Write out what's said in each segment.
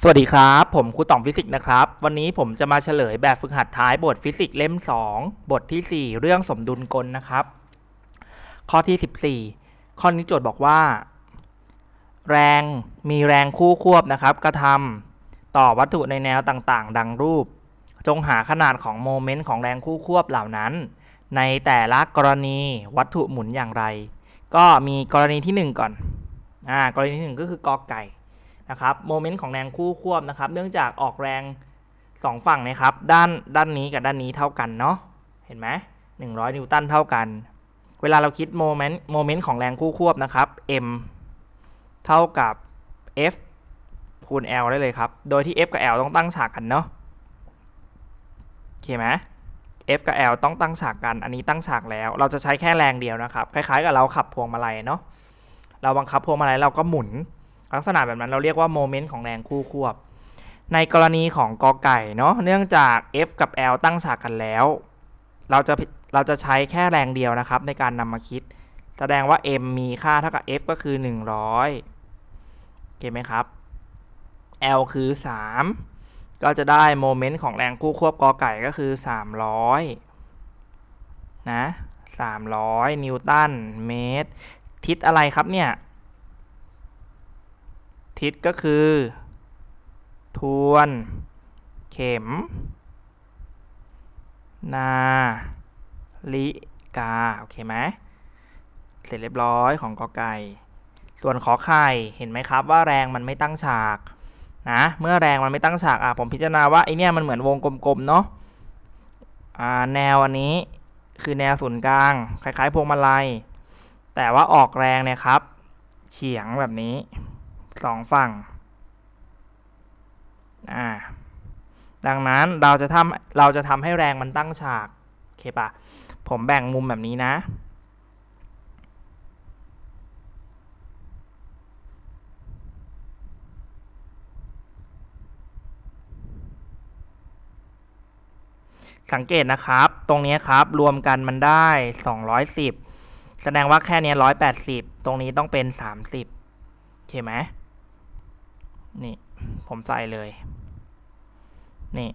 สวัสดีครับ ผมครูต่อมฟิสิกส์นะครับ วันนี้ผมจะมาเฉลยแบบฝึกหัดท้ายบทฟิสิกส์เล่ม 2 บททีสี่ 4 เรื่องสมดุลกลนะครับ ข้อที่ 14 ข้อนี้โจทย์บอกว่า แรงมีแรงคู่ควบนะครับ กระทำต่อวัตถุในแนวต่างๆ ดังรูป จงหาขนาดของโมเมนต์ของแรงคู่ควบเหล่านั้น ในแต่ละกรณีวัตถุหมุนอย่างไร ก็มีกรณีที่ 1 ก่อนอ่ากรณีที่ 1 ก็คือกอไก่ นะครับโมเมนต์ของแรงคู่ควบนะครับ เนื่องจากออกแรง 2 ฝั่งนะครับ ด้านด้านนี้กับด้านนี้เท่ากันเนาะเห็นไหม100 นิวตันเท่ากัน เวลาเราคิดโมเมนต์โมเมนต์ของแรงคู่ควบนะครับ m เท่ากับ f คูณ l ได้เลยครับ โดยที่ f กับ l ต้องตั้งฉากกันเนาะโอเคไหม f กับ l ต้องตั้งฉากกัน อันนี้ตั้งฉากแล้ว เราจะใช้แค่แรงเดียวนะครับ คล้ายๆ กับเราขับพวงมาลัยเนาะ เราบังคับพวงมาลัยเราก็หมุน ลักษณะแบบนั้นเราเรียกว่าโมเมนต์ของแรงคู่ควบ ในกรณีของกอไก่เนาะเนื่องจาก F กับ L ตั้งฉากกันแล้ว เราจะเราจะใช้แค่แรงเดียวนะครับ ในการนำมาคิด แสดงว่า M มีค่าเท่ากับ F ก็คือ 100โอเคไหมครับ L คือ 3 ก็จะได้โมเมนต์ของแรงคู่ควบกอไก่ก็คือ 300นะ300 นิวตันเมตร ทิศอะไรครับเนี่ย ทิศก็คือ ทวน เข็ม นาลิกา โอเคไหมเสร็จเรียบร้อยของกอไก่ ส่วนขอไข่เห็นไหมครับว่าแรงมันไม่ตั้งฉากนะเมื่อแรงมันไม่ตั้งฉากอะผมพิจารณาว่าไอเนี่ยมันเหมือนวงกลมๆเนาะอ่าแนวอันนี้คือแนวศูนย์กลาง คล้ายๆพวงมาลัย แต่ว่าออกแรงเนี่ยครับ เฉียงแบบนี้ สองฝั่งอ่าดังนั้นเราจะทำเราจะทำให้แรงมันตั้งฉากโอเคปะผมแบ่งมุมแบบนี้นะ สังเกตนะครับ ตรงนี้ครับรวมกันมันได้ 210 แสดงว่าแค่นี้180 ตรงนี้ต้องเป็น 30 โอเคไหม นี่ ผมใส่เลย นี่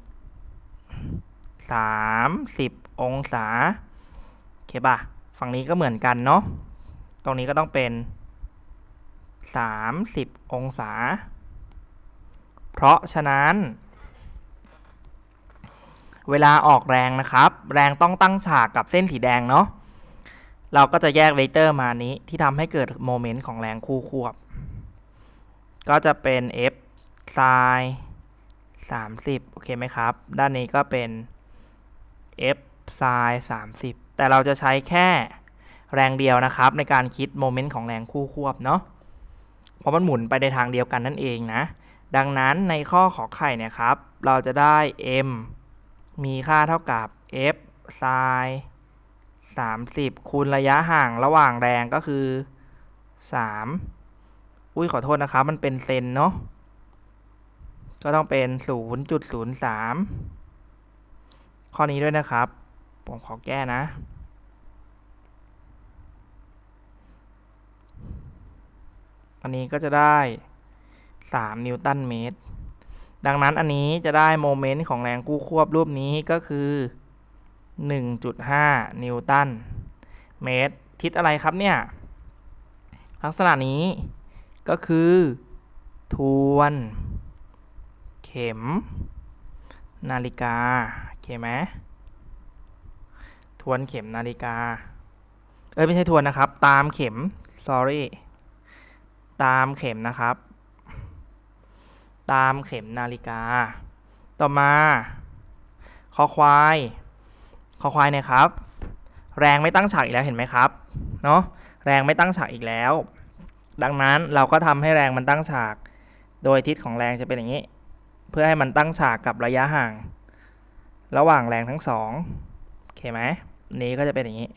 สามสิบองศาโอเคป่ะ ฝั่งนี้ก็เหมือนกันเนาะ ตรงนี้ก็ต้องเป็นสามสิบองศา เพราะฉะนั้น เวลาออกแรงนะครับ แรงต้องตั้งฉากกับเส้นสีแดงเนาะ เราก็จะแยกเวกเตอร์มานี้ที่ทำให้เกิดโมเมนต์ของแรงคู่ควบ ก็จะเป็น f ไซน์30โอเคไหมครับ ด้านนี้ก็เป็น f ไซน์30แต่เราจะใช้แค่แรงเดียวนะครับ ในการคิดโมเมนต์ของแรงคู่ควบเนาะเพราะมันหมุนไปในทางเดียวกันนั่นเองนะ ดังนั้นในข้อขอไข่เนี่ยครับ เราจะได้ m มีค่าเท่ากับ f ไซน์30 คูณระยะห่างระหว่างแรงก็คือ 3 อุ้ยขอโทษนะครับ มันเป็นเซนเนาะก็ต้องเป็น 0.03 ข้อนี้ด้วยนะครับ ผมขอแก้นะ อันนี้ก็จะได้ 3 นิวตันเมตร ดังนั้นอันนี้จะได้โมเมนต์ของแรงกู้ควบรูปนี้ก็คือ 1.5 นิวตันเมตร ทิศอะไรครับเนี่ย ลักษณะนี้ ก็คือ ทวน เข็ม นาฬิกา โอเคไหมทวนเข็มนาฬิกา เอ้ย ไม่ใช่ทวนนะครับ ตามเข็ม sorry ตามเข็มนะครับ ตามเข็มนาฬิกา ต่อมาคอควายคอควายเนี่ยครับ แรงไม่ตั้งฉากอีกแล้วเห็นไหมครับ เนาะแรงไม่ตั้งฉากอีกแล้ว ดังนั้นเราก็ทำให้แรงมันตั้งฉาก โดยทิศของแรงจะเป็นอย่างนี้ เพื่อให้มันตั้งฉากกับระยะห่าง ระหว่างแรงทั้งสองโอเคไหมนี้ก็จะเป็นอย่างนี้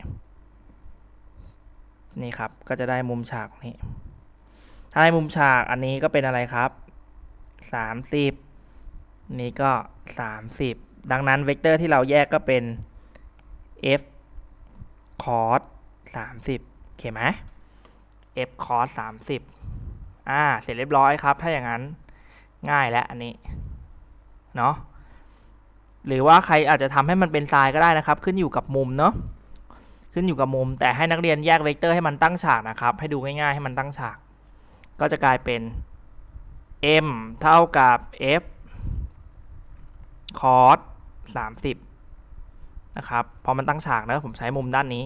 นี่ครับก็จะได้มุมฉากนี้ ถ้าได้มุมฉากอันนี้ก็เป็นอะไรครับ30 นี้ก็ 30 ดังนั้นเวกเตอร์ที่เราแยกก็เป็น f cos 30 โอเคไหม f cos 30อ่า เสร็จเรียบร้อยครับ ถ้าอย่างนั้นง่ายแล้วอันนี้ เนาะ หรือว่าใครอาจจะทำให้มันเป็นทรายก็ได้นะครับ ขึ้นอยู่กับมุมเนาะ ขึ้นอยู่กับมุม แต่ให้นักเรียนแยกเวกเตอร์ให้มันตั้งฉากนะครับ ให้ดูง่ายๆ ให้มันตั้งฉาก ก็จะกลายเป็น m เท่ากับ f cos 30 นะครับ พอมันตั้งฉากนะผมใช้มุมด้านนี้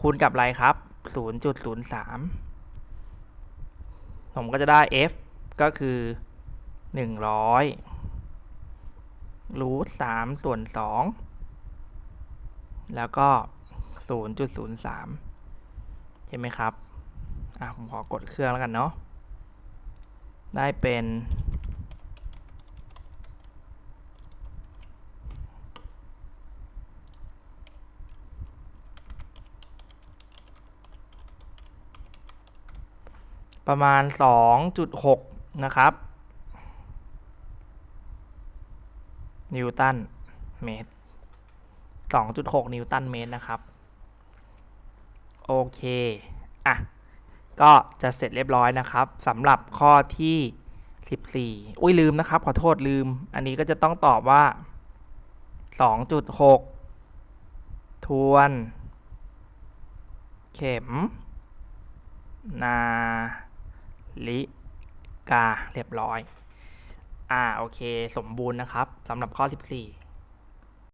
คูณกับอะไรครับ 0.03 ผมก็จะได้ f ก็คือ 100รูท3ส่วน2แล้วก็ 0.03 ใช่ไหมครับ อะ ผมขอกดเครื่องแล้วกันเนาะ ได้เป็น ประมาณ 2.6 นะครับนิวตันเมตร 2.6 นิวตันเมตรนะครับ โอเค อะ ก็จะเสร็จเรียบร้อยนะครับสำหรับข้อที่ 14 อุ้ยลืมนะครับ ขอโทษลืม อันนี้ก็จะต้องตอบว่า 2.6 ทวน เข็ม นา ลิกาเรียบร้อย อ่าโอเค สมบูรณ์นะครับสำหรับข้อ 14